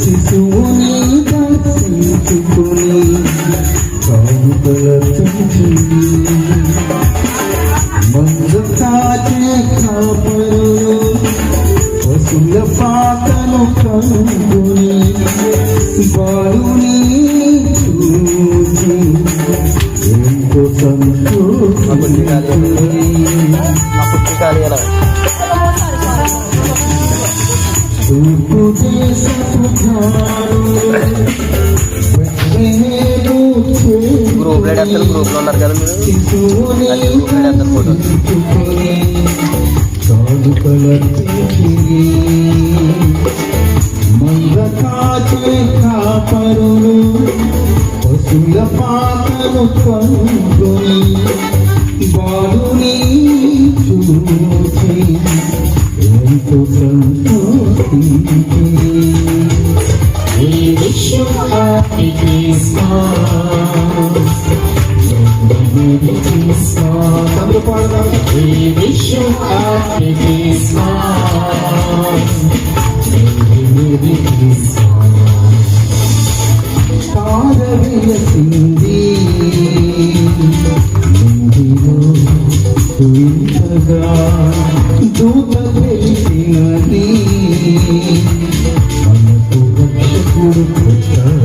శిశువుని దర్శించుకొని కానుకలర్పించి మంద కాచే కాపరులు పశుల పాటను కనుగొని బాలుని ఎంతో తూర్పు గ్రూప్లో అసలు గ్రూప్లో ఉన్నారు కదా మీరు? గ్రూప్ ఫోటో మంగ కాచే కాపరులు. పశుల పాటను కనుగొని బాలుని చూసి ఎంతో సంతోషించి We wish you happy Christmas. Merry Christmas. అందరూ పాడదాం. We wish you happy Christmas. వింతగా దూత తెలిసినది మనకు రక్షకుడు పుట్టాడు.